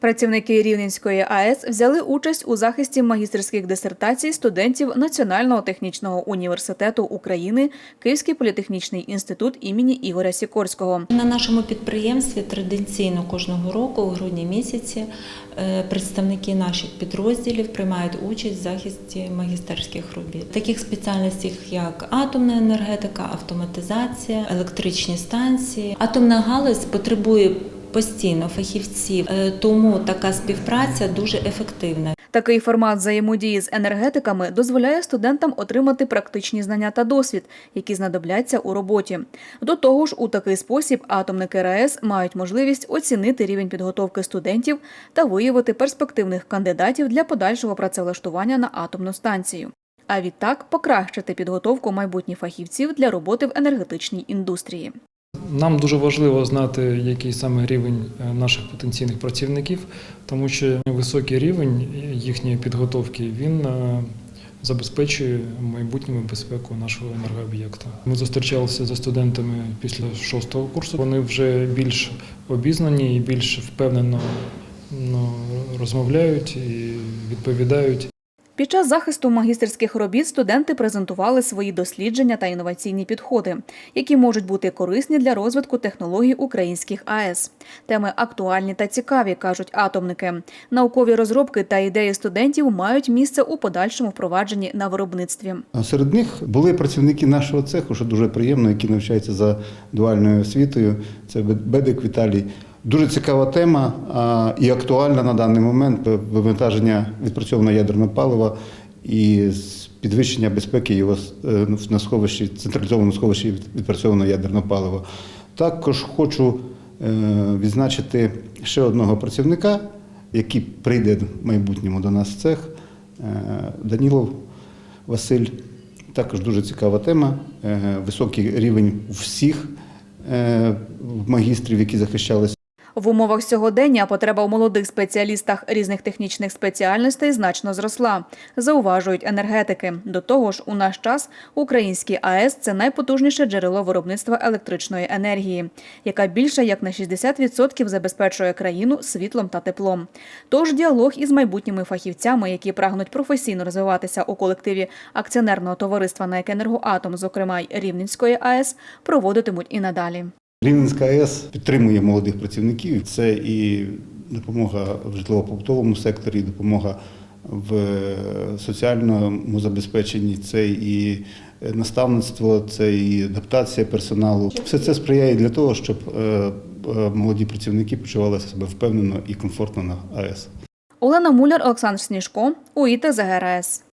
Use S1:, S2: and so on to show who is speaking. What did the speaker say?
S1: Працівники Рівненської АЕС взяли участь у захисті магістерських дисертацій студентів Національного технічного університету України Київський політехнічний інститут імені Ігоря Сікорського.
S2: На нашому підприємстві традиційно кожного року, у грудні місяці, е, представники наших підрозділів приймають участь в захисті магістерських робіт. Таких спеціальностях, як атомна енергетика, автоматизація, електричні станції. Атомна галузь потребує постійно фахівців, е, тому така співпраця дуже ефективна.
S1: Такий формат взаємодії з енергетиками дозволяє студентам отримати практичні знання та досвід, які знадобляться у роботі. До того ж, у такий спосіб атомники РаЕС мають можливість оцінити рівень підготовки студентів та виявити перспективних кандидатів для подальшого працевлаштування на атомну станцію. А відтак покращити підготовку майбутніх фахівців для роботи в енергетичній індустрії.
S3: Нам дуже важливо знати, який саме рівень е, наших потенційних працівників, тому що високий рівень їхньої підготовки він е, забезпечує майбутню безпеку нашого енергооб'єкта. Ми зустрічалися за студентами після шостого курсу. Вони вже більш обізнані і більш впевнено ну, розмовляють і відповідають.
S1: Під час захисту магістерських робіт студенти презентували свої дослідження та інноваційні підходи, які можуть бути корисні для розвитку технологій українських АЕС. Теми актуальні та цікаві, кажуть атомники. Наукові розробки та ідеї студентів мають місце у подальшому впровадженні на виробництві.
S4: Серед них були працівники нашого цеху, що дуже приємно, які навчаються за дуальною освітою. Це Бедик Віталій. Дуже цікава тема і актуальна на даний момент вивантаження відпрацьованого ядерного палива і підвищення безпеки його е, на сховищі, централізованому сховищі від- відпрацьованого ядерного палива. Також хочу е, відзначити ще одного працівника, який прийде в майбутньому до нас в цех, е, Данілов Василь. Також дуже цікава тема. Високий рівень всіх магістрів, які захищалися.
S1: В умовах сьогодення потреба у молодих спеціалістах різних технічних спеціальностей значно зросла, зауважують енергетики. До того ж, у наш час українські АЕС це найпотужніше джерело виробництва електричної енергії, яка більше як на 60% забезпечує країну світлом та теплом. Тож діалог із майбутніми фахівцями, які прагнуть професійно розвиватися у колективі акціонерного товариства «НАЕК Енергоатом», зокрема й Рівненської АЕС, проводитимуть і надалі.
S4: Рівненська АЕС підтримує молодих працівників. Це і допомога в житлово-побутовому секторі, допомога в соціальному забезпеченні, це і наставництво, це і адаптація персоналу. Все це сприяє для того, щоб е, е, молоді працівники почувалися себе впевнено і комфортно на АЕС.
S1: Олена Муляр, Олександр Сніжко, УІТ ЗГРС.